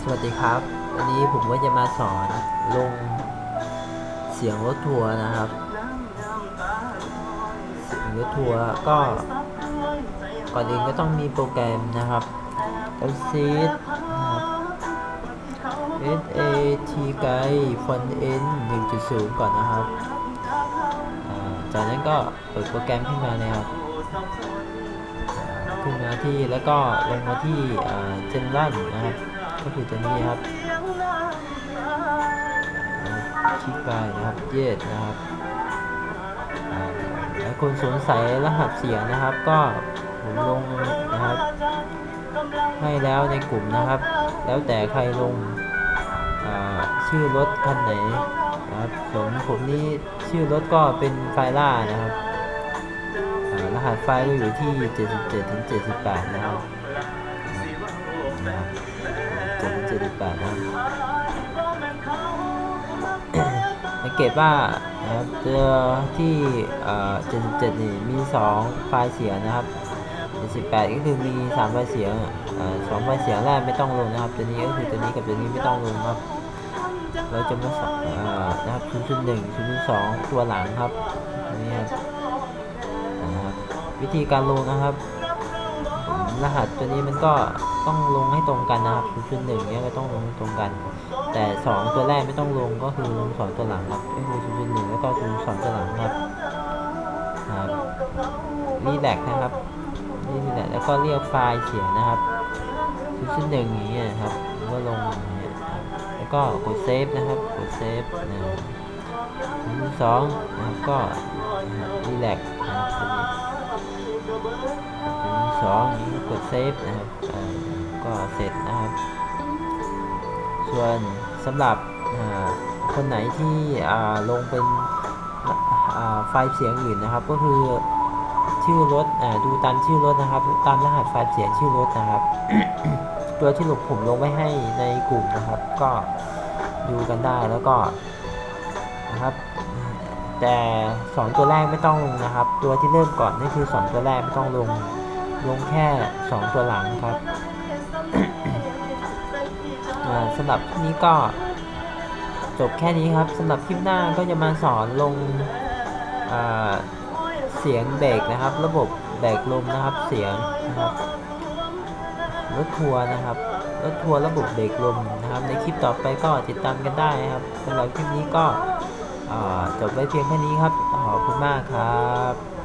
สวัสดีครับ วันนี้ผมก็จะมาสอนลงเสียงรถทัวร์นะครับเสียงรถทัวร์ก็ก่อนอื่นก็ต้องมีโปรแกรมนะครับเอาซีดนะครับ S A T Guide Font N 1.0 ก่อนนะครับ จากนั้นก็เปิดโปรแกรมขึ้นมาเลยครับ ขึ้นมาที่แล้วก็ลงมาที่เจนรันนะครับ ก็คือตัวนี้ครับคลิกไปนะครับเยดนะครับอ่าแล้วคนสงสัยรหัสเสียงนะครับ ก็ผมลงนะครับ ให้แล้วในกลุ่มนะครับ แล้วแต่ใครลงชื่อรถคันไหนนะครับผมผมนี่ชื่อรถก็เป็นไฟล่านะครับ หัสไฟล์ก็อยู่ที่ 77ถึง78 นะครับ77-78นะครับสังเกตว่านะครับเจอที่77นี่มี 2 ไฟล์เสียนะครับ78ก็คือมี 3 ไฟล์เสียงสองไฟล์เสียงแรกไม่ต้องลงนะครับ ตัวนี้ก็คือตัวนี้กับตัวนี้ไม่ต้องลงครับ เราจะมาสอ่านะครับ001 002ตัวหลังครับอันนี้ครับนะครับ วิธีการลงนะครับ รหัสตัวนี้มันก็ต้องลงให้ตรงกันนะครับ001เนี้ยก็ต้องลงตรงกัน แต่ 2 ตัวแรกไม่ต้องลงก็คือลง2ตัวหลังครับก็คือ001แล้วก็02ตัวหลังครับครับรีแลกนะครับนี่แหละแล้วก็เรียกไฟล์เสียงนะครับ001อย่างเงี้ยครับก็ลงอย่างเงี้ยแล้วก็กดเซฟนะครับกดเซฟนะครับ02นะครับก็รีแลกนะครับ สองนี้กดเซฟนะครับก็เสร็จนะครับ ส่วนสำหรับคนไหนที่ลงเป็นไฟล์เสียงอื่นนะครับ ก็คือชื่อรถอดูตามชื่อรถนะครับ ตามรหัสไฟล์เสียงชื่อรถนะครับ ตัวที่หลบผมลงไว้ให้ในกลุ่มนะครับ ก็ดูกันได้แล้วก็นะครับ แต่สองตัวแรกไม่ต้องลงนะครับ ตัวที่เริ่มก่อนนี่คือสองตัวแรกไม่ต้องลง ลงแค่ 2 ตัวหลังครับสำหรับนี้ก็จบแค่นี้ครับสำหรับคลิปหน้าก็จะมาสอนลงเสียงเบรกนะครับ ระบบเบรกลมนะครับเสียงนะครับรถทัวร์นะครับรถทัวร์ระบบเบรกลมนะครับ ในคลิปต่อไปก็ติดตามกันได้ครับสำหรับคลิปนี้ก็ จบไว้เพียงแค่นี้ครับขอบคุณมากครับ